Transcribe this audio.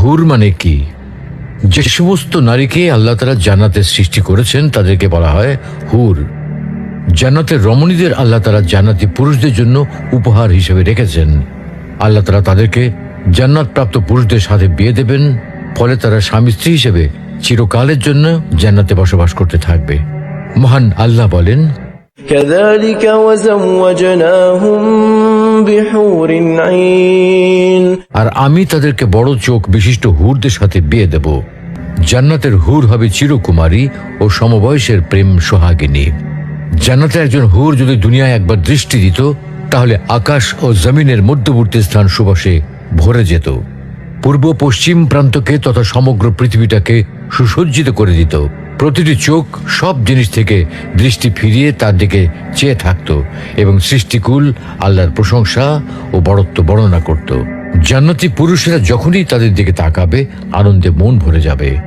হুর মানে কি যে সমস্ত নারীকে আল্লাহ তারা জান্নাতের সৃষ্টি করেছেন তাদেরকে বলা হয় হুর জান্নাতের রমণীদের আল্লাহ তারা জান্নাতি পুরুষদের জন্য উপহার হিসেবে রেখেছেন আল্লাহ তারা তাদেরকে জান্নাত প্রাপ্ত পুরুষদের সাথে বিয়ে দেবেন ফলে তারা স্বামী স্ত্রী হিসেবে চিরকালের জন্য জান্নাতে বসবাস করতে থাকবে মহান আল্লাহ বলেন كذلك وزوجناهم بحور عين আর আমি তাদেরকে বড় চোখ বিশিষ্ট হুরদের সাথে বিয়ে দেব। জান্নাতের হুর হবে চিরকুমারী ও সমবয়সের প্রেম সোহাগিনী। জান্নাতে একজন হুর যদি দুনিয়ায় একবার দৃষ্টি দিত, তাহলে আকাশ ও জমিনের মধ্যবর্তী স্থান সুবাসে ভরে যেত। পূর্ব পশ্চিম প্রান্তকে তথা সমগ্র পৃথিবীটাকে সুসজ্জিত করে দিত। প্রতিটি চোখ সব জিনিস থেকে দৃষ্টি ফিরিয়ে তার দিকে চেয়ে থাকত এবং সৃষ্টিকুল আল্লাহর প্রশংসা ও বরত্ব বর্ণনা করত। জান্নাতি পুরুষেরা যখনই তাদের দিকে তাকাবে, আনন্দে মন ভরে যাবে।